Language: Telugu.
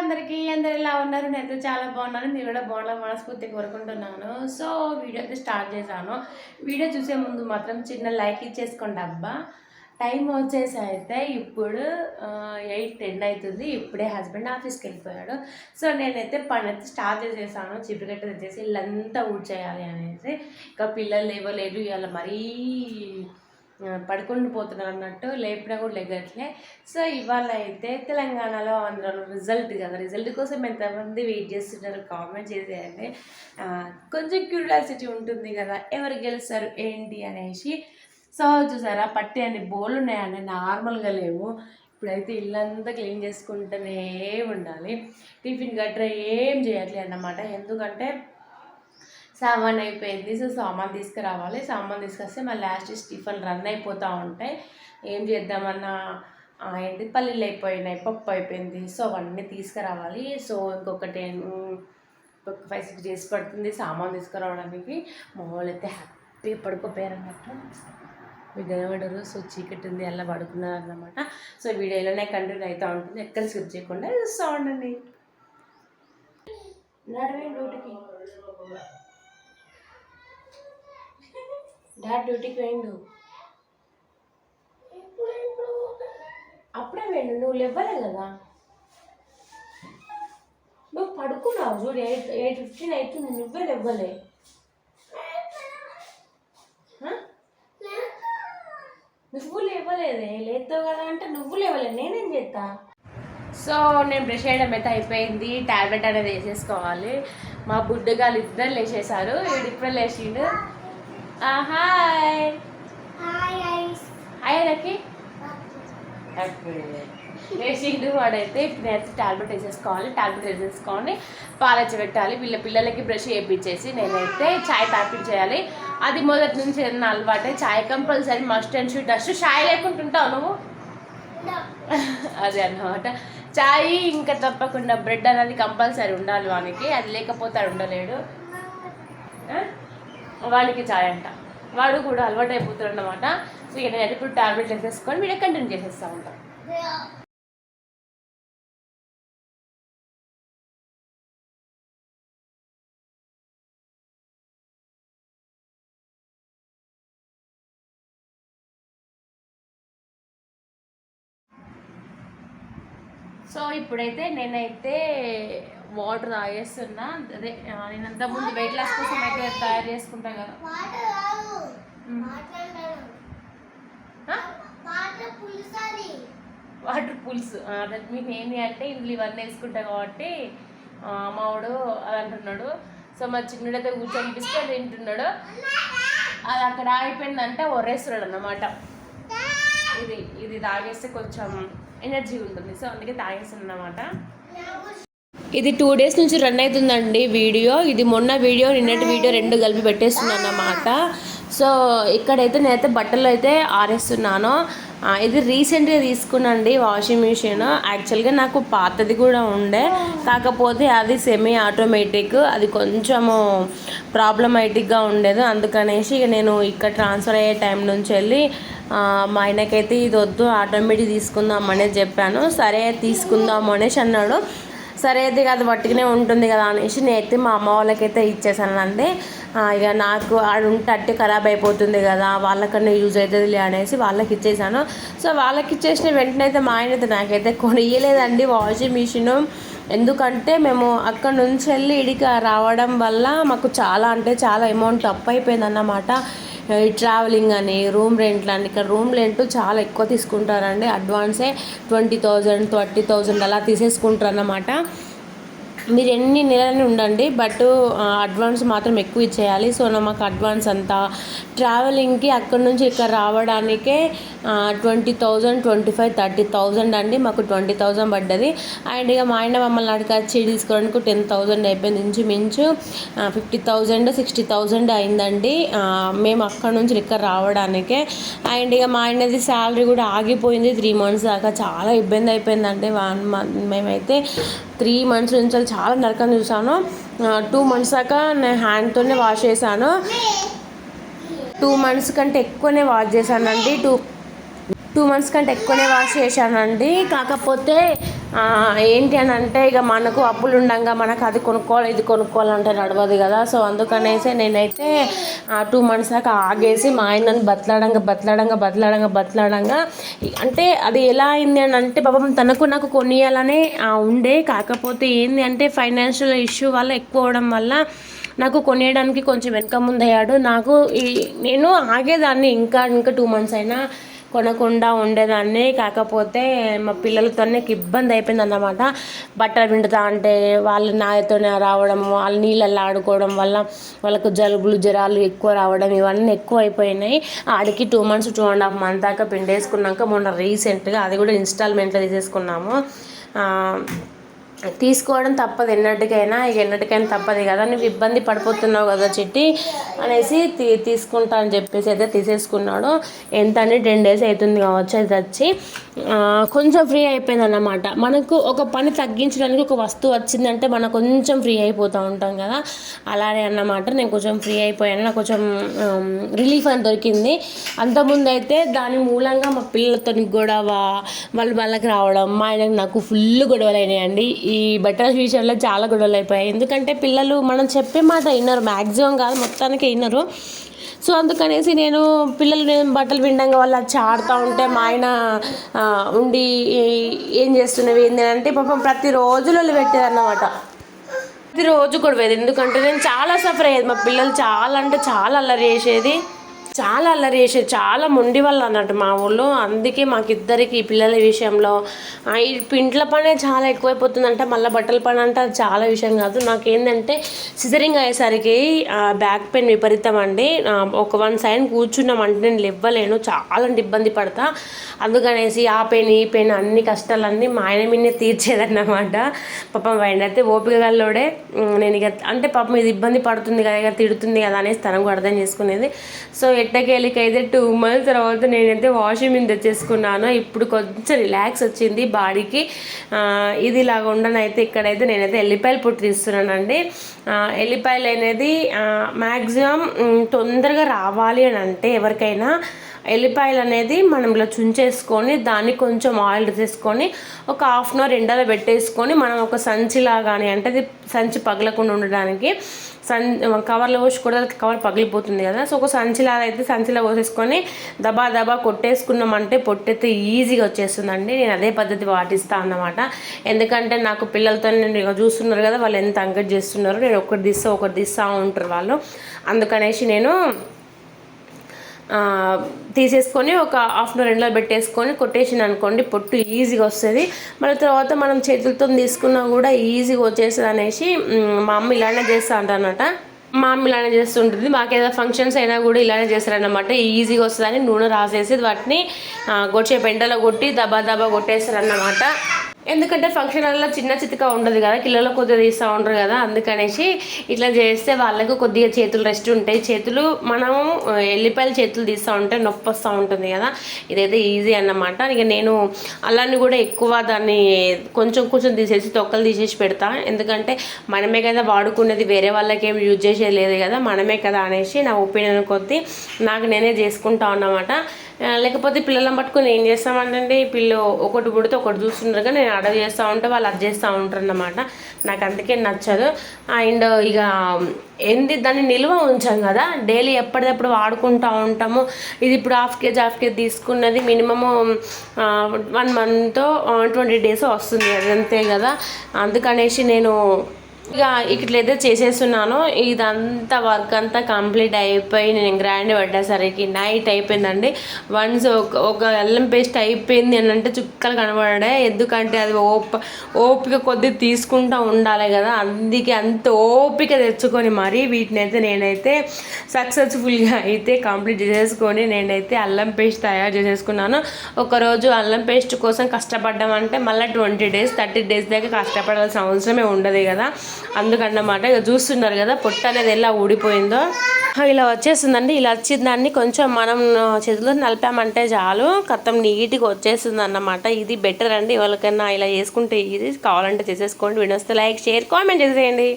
అందరికీ అందరు ఎలా ఉన్నారు? నేనైతే చాలా బాగున్నాను. మీరు కూడా బాగున్నాను మనస్ఫూర్తి కోరుకుంటున్నాను. సో వీడియో అయితే స్టార్ట్ చేశాను. వీడియో చూసే ముందు మాత్రం చిన్న లైక్ ఇచ్చేసుకోండి అబ్బా. టైం వచ్చేసి అయితే ఇప్పుడు ఎయిట్ టెన్ అవుతుంది. ఇప్పుడే హస్బెండ్ ఆఫీస్కి వెళ్ళిపోయాడు. సో నేనైతే పని అయితే స్టార్ట్ చేసేసాను. చిప్పుగట్ట తెచ్చేసి ఇల్లంతా ఊడ్చేయాలి అనేసి. ఇంకా పిల్లలు లేవలేదు. ఇవాళ మరీ పడుకుని పోతున్నారు అన్నట్టు లేపినా కూడా లేగట్లే. సో ఇవాళ అయితే తెలంగాణలో ఆంధ్రాలో రిజల్ట్ కదా. రిజల్ట్ కోసం ఎంతమంది వెయిట్ చేస్తున్నారు కామెంట్ చేసేయండి. కొంచెం క్యూరియాసిటీ ఉంటుంది కదా ఎవరు గెలుస్తారు ఏంటి అనేసి. సో చూసారా పట్టి అన్ని బోళ్ళు ఉన్నాయండి నార్మల్గా లేవు. ఇప్పుడైతే ఇల్లంతా క్లీన్ చేసుకుంటూనే ఉండాలి. టిఫిన్ గట్రా ఏం చేయట్లేదు అన్నమాట. ఎందుకంటే సామాన్ అయిపోయింది. సో సామాన్ తీసుకురావాలి. సామాన్ తీసుకొస్తే మళ్ళీ లాస్ట్ టిఫిన్ రన్ అయిపోతూ ఉంటాయి. ఏం చేద్దామన్నా ఏంటి? పల్లీలు అయిపోయినాయి పప్పు అయిపోయింది. సో అవన్నీ తీసుకురావాలి. సో ఇంకొకటి ఒక ఫైవ్ సిక్స్ డేస్ పడుతుంది సామాన్ తీసుకురావడానికి. మా వాళ్ళు అయితే హ్యాపీ పడుకోపోయారు అన్నట్టు మీకు కనబడరు సో చీకటి ఉంది అలా పడుకున్నారు అన్నమాట సో వీడియోలోనే కంటిన్యూ అవుతూ ఉంటుంది. ఎక్కడ స్కిప్ చేయకుండా చూస్తూ ఉండండి. నడవే డ్యూటీకి డాడ్ డ్యూటీకి వేయండు అప్పుడే వేయండు నువ్వు లేవ్వలే కదా. నువ్వు పడుకున్నావు చూడు. ఎయిట్ ఎయిట్ ఫిఫ్టీన్ అవుతుంది. నువ్వే లేవ్వలే నువ్వు లేవలేదే. లేతావు కదా అంటే నువ్వు లేవలే. నేనేం చేస్తా? సో నేను బ్రష్ చేయడం అయితే అయిపోయింది. టాబ్లెట్ అనేది వేసేసుకోవాలి. మా బుడ్డగాలు ఇద్దరు లేచేశారు. ఇప్పుడు ఇప్పుడే లేచిండు. హాయ్. హాయ్ లక్కీ లేచిండు వాడైతే ఇప్పుడు నేనైతే టాబ్లెట్ వేసేసుకోవాలి టాబ్లెట్ వేసేసుకొని పాలచ్చి పెట్టాలి వీళ్ళ పిల్లలకి బ్రష్ చేయించేసి నేనైతే చాయ్ తాపించేయాలి అది మొదటి నుంచి ఏదైనా అలవాటే చాయ్ కంపల్సరీ మస్ట్ అండ్ షుడ్. డస్ట్ చాయ్ లేకుండా ఉంటావు నువ్వు అదే అన్నమాట. చాయ్ ఇంకా తప్పకుండా బ్రెడ్ అనేది కంపల్సరీ ఉండాలి వానికి అది లేకపోతే ఉండలేడు? వానికి చాయ్ అంట. వాడు కూడా అలవాటు అయిపోతాడు అనమాట సో ఇక నేను ఇప్పుడు వేసేసుకొని వీడియో కంటిన్యూ చేసేస్తా ఉంటాం. సో ఇప్పుడైతే నేనైతే వాటర్ తాగేస్తున్నా. అదే ఆ, నేను అంత ముందు వెయిట్ లాస్ కోసం అయితే తయారు చేసుకుంటా కదా? వాటర్ పులుసు అదే. మేము ఏంటి అంటే ఇందులో ఇవన్నీ వేసుకుంటాం కాబట్టి ఆ, మావాడు అది అంటున్నాడు. సో మా చిన్నడైతే కూర్చొని బిస్కెట్ తింటున్నాడు. అది అక్కడ ఆగిపోయిందంటే ఒరేస్తున్నాడు అన్నమాట. ఇది ఇది తాగేస్తే కొంచెం ఎనర్జీ ఉంటుంది. సో అందుకే తాగేస్తుంది అన్నమాట ఇది టూ డేస్ నుంచి రన్ అవుతుందండి వీడియో. ఇది మొన్న వీడియో నిన్నటి వీడియో రెండు కలిపి పెట్టేస్తున్నాను అన్నమాట సో ఇక్కడైతే నేనైతే బట్టలు అయితే ఆరేస్తున్నాను. ఇది రీసెంట్గా తీసుకున్నాండి వాషింగ్ మిషన్ యాక్చువల్గా నాకు పాతది కూడా ఉండే. కాకపోతే అది సెమీ ఆటోమేటిక్ అది కొంచెము ప్రాబ్లమేటిక్గా ఉండేది. అందుకనేసి ఇక నేను ఇక్కడ ట్రాన్స్ఫర్ అయ్యే టైం నుంచి వెళ్ళి మా ఆయనకైతే ఇది వద్దు ఆటోమేటిక్ తీసుకుందాం అనేది చెప్పాను. సరే తీసుకుందాం అనేసి అన్నాడు. సరే అయితే అది పట్టుకునే ఉంటుంది కదా అనేసి నేనైతే మా అమ్మ వాళ్ళకైతే ఇచ్చేసాను ఆ, ఇక నాకు ఆడు ఉంటే అట్టే ఖరాబ్ అయిపోతుంది కదా వాళ్ళకన్నా యూజ్ అవుతుంది అనేసి వాళ్ళకి ఇచ్చేసాను. సో వాళ్ళకి ఇచ్చేసిన వెంటనే అయితే మా ఆయన అయితే నాకైతే కొనియలేదండి వాషింగ్ మిషన్. ఎందుకంటే మేము అక్కడ నుంచి వెళ్ళి ఇడికి రావడం వల్ల మాకు చాలా అంటే చాలా అమౌంట్ అప్ అయిపోయింది అన్నమాట ట్రావెలింగ్ అని రూమ్ రెంట్లు అని ఇక్కడ రూమ్ రెంట్ చాలా ఎక్కువ తీసుకుంటారండి. అడ్వాన్సే ట్వంటీ థౌజండ్ థర్టీ థౌజండ్ అలా తీసేసుకుంటారు అన్నమాట మీరు ఎన్ని నెలలని ఉండండి బట్ అడ్వాన్స్ మాత్రం ఎక్కువ ఇచ్చేయాలి. సో మాకు అడ్వాన్స్ అంతా. ట్రావెలింగ్కి అక్కడ నుంచి ఇక్కడ రావడానికే twenty thousand twenty five thirty thousand అండి. మాకు ట్వంటీ థౌజండ్ పడ్డది. అండ్ ఇక మా ఆయన మమ్మల్ని అడిగి వచ్చి తీసుకోవడానికి టెన్ థౌజండ్ అయిపోయింది ఇంచుమించు ఫిఫ్టీ థౌజండ్ సిక్స్టీ థౌజండ్ అయిందండి. మేము అక్కడ నుంచి ఇక్కడ రావడానికే. అండ్ ఇక మా ఆయనది శాలరీ కూడా ఆగిపోయింది త్రీ మంత్స్ దాకా. చాలా ఇబ్బంది అయిపోయిందండి వన్ మంత్ మేమైతే త్రీ మంత్స్ నుంచి చాలా నరకం చూసాను టూ మంత్స్ దాకా నేను హ్యాండ్తోనే వాష్ చేశాను. టూ మంత్స్ కంటే ఎక్కువనే వాష్ చేశానండి. టూ టూ మంత్స్ కంటే ఎక్కువనే వాష్ చేశానండి. కాకపోతే ఏంటి అని అంటే ఇక మనకు అప్పులు ఉండగా మనకు అది కొనుక్కోవాలి ఇది కొనుక్కోవాలంటే నడవదు కదా. సో అందుకనేసి నేనైతే టూ మంత్స్ దాకా ఆగేసి మా ఆయనని బతలాడంగా బతలాడంగా బతలాడంగా బతలాడంగా అంటే అది ఎలా అయింది అని అంటే పాపం తనకు నాకు కొనియాలనే ఉండే. కాకపోతే ఏంది అంటే ఫైనాన్షియల్ ఇష్యూ వల్ల ఎక్కువ అవడం వల్ల నాకు కొనియడానికి కొంచెం వెనక ముందయ్యాడు. నాకు ఈ నేను ఆగేదాన్ని ఇంకా ఇంకా టూ మంత్స్ అయినా కొనకుండా ఉండేదాన్ని కాకపోతే మా పిల్లలతో నాకు ఇబ్బంది అయిపోయింది అన్నమాట బట్టలు పిండుతా అంటే వాళ్ళు నాయతోనే రావడం వాళ్ళు నీళ్ళల్లో ఆడుకోవడం వల్ల వాళ్ళకు జలుబులు జ్వరాలు ఎక్కువ రావడం ఇవన్నీ ఎక్కువ అయిపోయినాయి. ఆడికి two months two and half month దాకా పిండేసుకున్నాక మొన్న రీసెంట్గా అది కూడా ఇన్స్టాల్మెంట్లో తీసేసుకున్నాము. తీసుకోవడం తప్పదు ఎన్నటికైనా ఇక ఎన్నటికైనా తప్పదు కదా నువ్వు ఇబ్బంది పడిపోతున్నావు కదా చిట్టి అనేసి తీ తీసుకుంటా అని చెప్పేసి అయితే తీసేసుకున్నాడు. ఎంత అని టెన్ డేస్ అవుతుంది కావచ్చు అది వచ్చి. కొంచెం ఫ్రీ అయిపోయింది అన్నమాట మనకు ఒక పని తగ్గించడానికి ఒక వస్తువు వచ్చిందంటే మనం కొంచెం ఫ్రీ అయిపోతూ ఉంటాం కదా. అలానే అన్నమాట నేను కొంచెం ఫ్రీ అయిపోయాను నాకు కొంచెం రిలీఫ్ అని దొరికింది. అంతకుముందు అయితే దాని మూలంగా మా పిల్లలతో గొడవ వాళ్ళు వాళ్ళకి రావడం మా ఆయనకు నాకు ఫుల్ గొడవలు అయినాయండి ఈ బట్టల విషయంలో చాలా గొడవలు అయిపోయాయి. ఎందుకంటే పిల్లలు మనం చెప్పే మాట విన్నారు మ్యాక్సిమం కాదు మొత్తానికి విన్నారు సో అందుకనేసి నేను పిల్లలు నేను బట్టలు పిండంగా వాళ్ళు చాడుతూ ఉంటే మా ఆయన ఉండి ఏం చేస్తున్నవి ఏంది అంటే పాపం ప్రతిరోజు లొల్లి పెట్టేదన్నమాట. ప్రతిరోజు కూడా ఎందుకంటే నేను చాలా సఫర్ అయ్యేది. మా పిల్లలు చాలా అంటే చాలా అల్లరి చేసేది. చాలా అల్లరి చేసేది. చాలా మొండి వాళ్ళు అన్నట్టు మా ఊళ్ళో. అందుకే మాకిద్దరికి ఈ పిల్లల విషయంలో ఈ ఇంట్ల పనే చాలా ఎక్కువైపోతుందంటే మళ్ళీ బట్టల పని అంటే అది చాలా విషయం కాదు. నాకేంటంటే సిజరింగ్ అయ్యేసరికి బ్యాక్ పెయిన్ విపరీతం అండి. ఒక వన్ సైడ్ కూర్చున్నామంటే నేను ఇవ్వలేను చాలా అంటే ఇబ్బంది పడతా. అందుకనేసి ఆ పెయిన్ ఈ పెయిన్ అన్ని కష్టాలన్నీ మా ఆయన మీనే తీర్చేదన్నమాట. పాపం ఆయన అయితే ఓపిక గల్లోడే. నేను ఇక అంటే పాపం ఇది ఇబ్బంది పడుతుంది కదా ఇక తిడుతుంది కదా అనేసి తనకు అర్థం చేసుకునేది. సో ఎట్టకేళ్ళకి అయితే టూ మంత్స్ తర్వాత నేనైతే వాషింగ్ మిషన్ తెచ్చేసుకున్నాను ఇప్పుడు కొంచెం రిలాక్స్ వచ్చింది బాడీకి. ఇది ఇలాగ ఉండనైతే ఇక్కడైతే నేనైతే ఎల్లిపాయలు పొట్టు తీస్తున్నానండి. ఎల్లిపాయలు అనేది మ్యాక్సిమం తొందరగా రావాలి అని అంటే ఎవరికైనా ఎల్లిపాయలు అనేది మనం ఇలా చుంచేసుకొని దాన్ని కొంచెం ఆయిల్ తీసుకొని ఒక హాఫ్ అన్ అవర్ ఎండలో పెట్టేసుకొని మనం ఒక సంచిలా కానీ అంటే అది సంచి పగలకుండా ఉండడానికి సన్ కవర్లో పోసి కూడా కవర్ పగిలిపోతుంది కదా. సో ఒక సంచిలా అయితే సంచిలో పోసేసుకొని దబా దబా కొట్టేసుకున్నామంటే పొట్టైతే ఈజీగా వచ్చేస్తుందండి. నేను అదే పద్ధతి పాటిస్తాను అన్నమాట. ఎందుకంటే నాకు పిల్లలతో నేను చూస్తున్నారు కదా వాళ్ళు ఎంత అంకట్ చేస్తున్నారు నేను ఒకటి తీస్తా ఒకటి తీస్తా ఉంటారు వాళ్ళు. అందుకనేసి నేను తీసేసుకొని ఒక హాఫ్ అన్ అవర్ ఎండలో పెట్టేసుకొని కొట్టేసిన అనుకోండి పొట్టు ఈజీగా వస్తుంది. మళ్ళీ తర్వాత మనం చేతులతో తీసుకున్నా కూడా ఈజీగా వచ్చేస్తుంది అనేసి మా అమ్మ ఇలానే చేస్తా అంటారనమాట మా అమ్మ ఇలానే చేస్తుంటుంది. మాకు ఏదో ఫంక్షన్స్ అయినా కూడా ఇలానే చేస్తారన్నమాట. ఈజీగా వస్తుందని నూనె రాసేసి వాటిని గొచ్చే పెంటలో కొట్టి దబా దబా కొట్టేస్తారన్నమాట. ఎందుకంటే ఫంక్షన్ హాల్లో చిన్న చితిక ఉండదు కదా కిలోలో కొద్దిగా తీస్తూ ఉంటారు కదా అందుకనేసి ఇట్లా చేస్తే వాళ్ళకు కొద్దిగా చేతులు రెస్ట్ ఉంటాయి. చేతులు మనం ఎల్లిపాయలు చేతులు తీస్తూ ఉంటే నొప్పి వస్తూ ఉంటుంది కదా. ఇదైతే ఈజీ అన్నమాట. ఇక నేను అలాని కూడా ఎక్కువ దాన్ని కొంచెం కొంచెం తీసేసి తొక్కలు తీసేసి పెడతా. ఎందుకంటే మనమే కదా వాడుకునేది వేరే వాళ్ళకి ఏం యూజ్ చేసేది లేదు కదా మనమే కదా అనేసి నా ఒపీనియన్ కొద్దీ నాకు నేనే చేసుకుంటా ఉన్నమాట లేకపోతే పిల్లలను పట్టుకొని ఏం చేస్తామంటే పిల్లలు ఒకటి పుడితే ఒకటి చూస్తున్నారు కానీ నేను అడవి చేస్తూ ఉంటే వాళ్ళు అది చేస్తూ ఉంటారు అన్నమాట నాకు అందుకే నచ్చదు. అండ్ ఇక ఏంది దాన్ని నిల్వ ఉంచాం కదా? డైలీ ఎప్పటికప్పుడు వాడుకుంటూ ఉంటాము. ఇది ఇప్పుడు హాఫ్ కేజీ హాఫ్ కేజీ తీసుకున్నది minimum one month twenty days వస్తుంది. అది అంతే కదా? అందుకనేసి నేను ఇక ఇట్లయితే చేసేస్తున్నాను. ఇదంతా వర్క్ అంతా కంప్లీట్ అయిపోయి నేను గ్రాండ్ పడ్డేసరికి నైట్ అయిపోయిందండి. వన్స్ ఒక ఒక అల్లం పేస్ట్ అయిపోయింది అని అంటే చుక్కలు కనబడే ఎందుకంటే అది ఓప ఓపిక కొద్ది తీసుకుంటూ ఉండాలి కదా. అందుకే అంత ఓపిక తెచ్చుకొని మరీ వీటిని అయితే నేనైతే సక్సెస్ఫుల్గా అయితే కంప్లీట్ చేసేసుకొని నేనైతే అల్లం పేస్ట్ తయారు చేసేసుకున్నాను. ఒకరోజు అల్లం పేస్ట్ కోసం కష్టపడ్డామంటే మళ్ళీ ట్వంటీ డేస్ థర్టీ డేస్ దాకా కష్టపడాల్సిన అవసరమే ఉండదు కదా. అందుకన్నమాట. ఇక చూస్తున్నారు కదా పొట్ట అనేది ఎలా ఊడిపోయిందో. ఇలా వచ్చేసిందండి. ఇలా వచ్చిన దాన్ని కొంచెం మనం చేతిలో నలిపామంటే చాలు. కత్తం నీట్గా వచ్చేస్తుంది అన్నమాట ఇది బెటర్ అండి. ఎవరికైనా ఇలా చేసుకుంటే ఇది కావాలంటే చేసేసుకోండి. వినొస్తే లైక్ షేర్ కామెంట్ చేసేయండి.